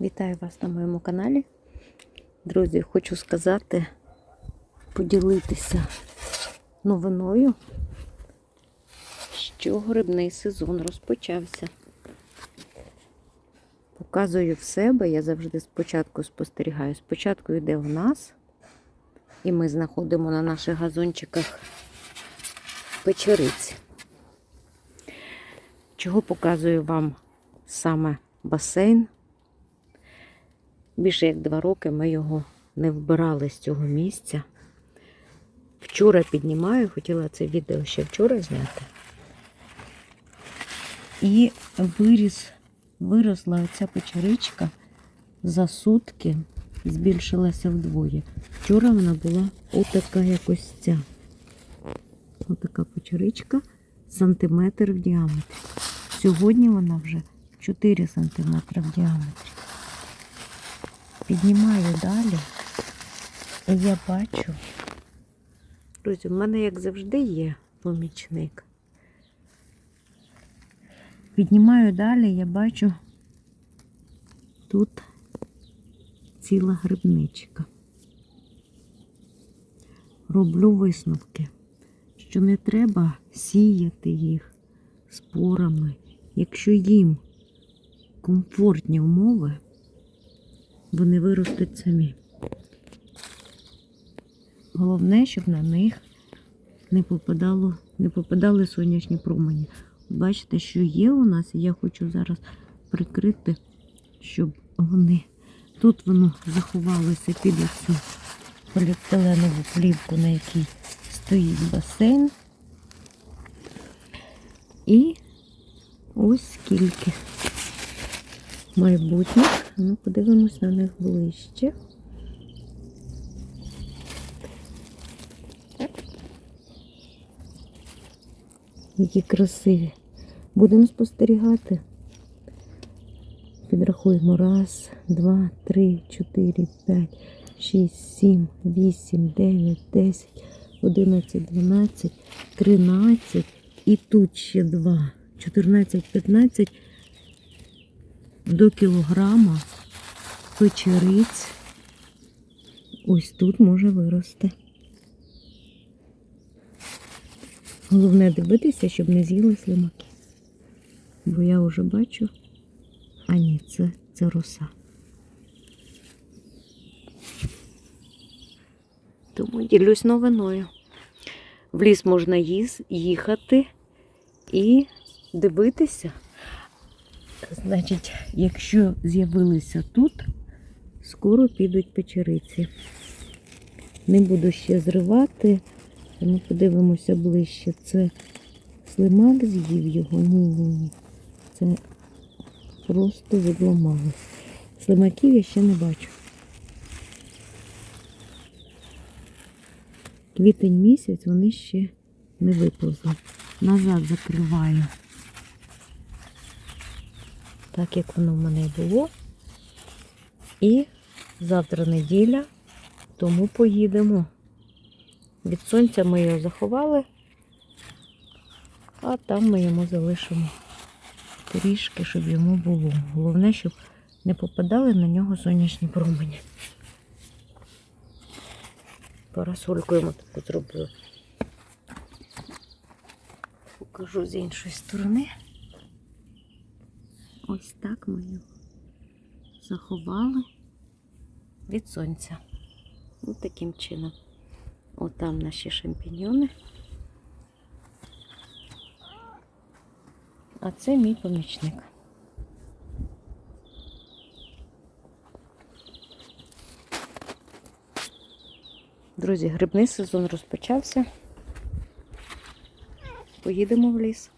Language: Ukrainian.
Вітаю вас на моєму каналі. Друзі, хочу сказати, поділитися новиною, що грибний сезон розпочався. Показую в себе, я завжди спочатку спостерігаю. Спочатку йде в нас, і ми знаходимо на наших газончиках печериці. Чого показую вам саме басейн? Більше як два роки ми його не вбирали з цього місця. Вчора піднімаю, хотіла це відео ще вчора зняти. І виріс, виросла оця печеричка за сутки, збільшилася вдвоє. Вчора вона була отака якось ця. Отака печеричка, сантиметр в діаметрі. Сьогодні вона вже 4 сантиметри в діаметрі. Піднімаю далі, і я бачу. Друзі, в мене, як завжди, є помічник. Піднімаю далі, я бачу тут ціла грибничка. Роблю висновки, що не треба сіяти їх спорами, якщо їм комфортні умови вони виростуть самі. Головне, щоб на них не попадало, не попадали сонячні промені. Бачите, що є у нас, і я хочу зараз прикрити, щоб вони. Тут воно заховалося під цю поліетиленову плівку, на якій стоїть басейн. І ось скільки майбутніх. Ну, подивимось на них ближче. Які красиві. Будемо спостерігати. Підрахуємо. Раз, два, три, чотири, п'ять, шість, сім, вісім, дев'ять, десять, одинадцять, дванадцять, тринадцять. І тут ще два. Чотирнадцять, п'ятнадцять до кілограма печериць ось тут може вирости. Головне дивитися, щоб не з'їли слимаки. Бо я вже бачу, а ні, це, це роса. Тому ділюсь новиною. В ліс можна їз, їхати і дивитися. Значить, якщо з'явилися тут, скоро підуть печериці. Не буду ще зривати. Ми подивимося ближче. Це слимак з'їв його? Ні, ні, ні. Це просто відламалось. Слимаків я ще не бачу. Квітень місяць вони ще не виповзли. Назад закриваю так як воно в мене було. І завтра неділя, тому поїдемо. Від сонця ми його заховали, а там ми йому залишимо трішки, щоб йому було. Головне, щоб не попадали на нього сонячні промені. Парасольку йому таку зроблю. Покажу з іншої сторони. Ось так ми його заховали від сонця. Ось таким чином. От там наші шампіньони. А це мій помічник. Друзі, грибний сезон розпочався. Поїдемо в ліс.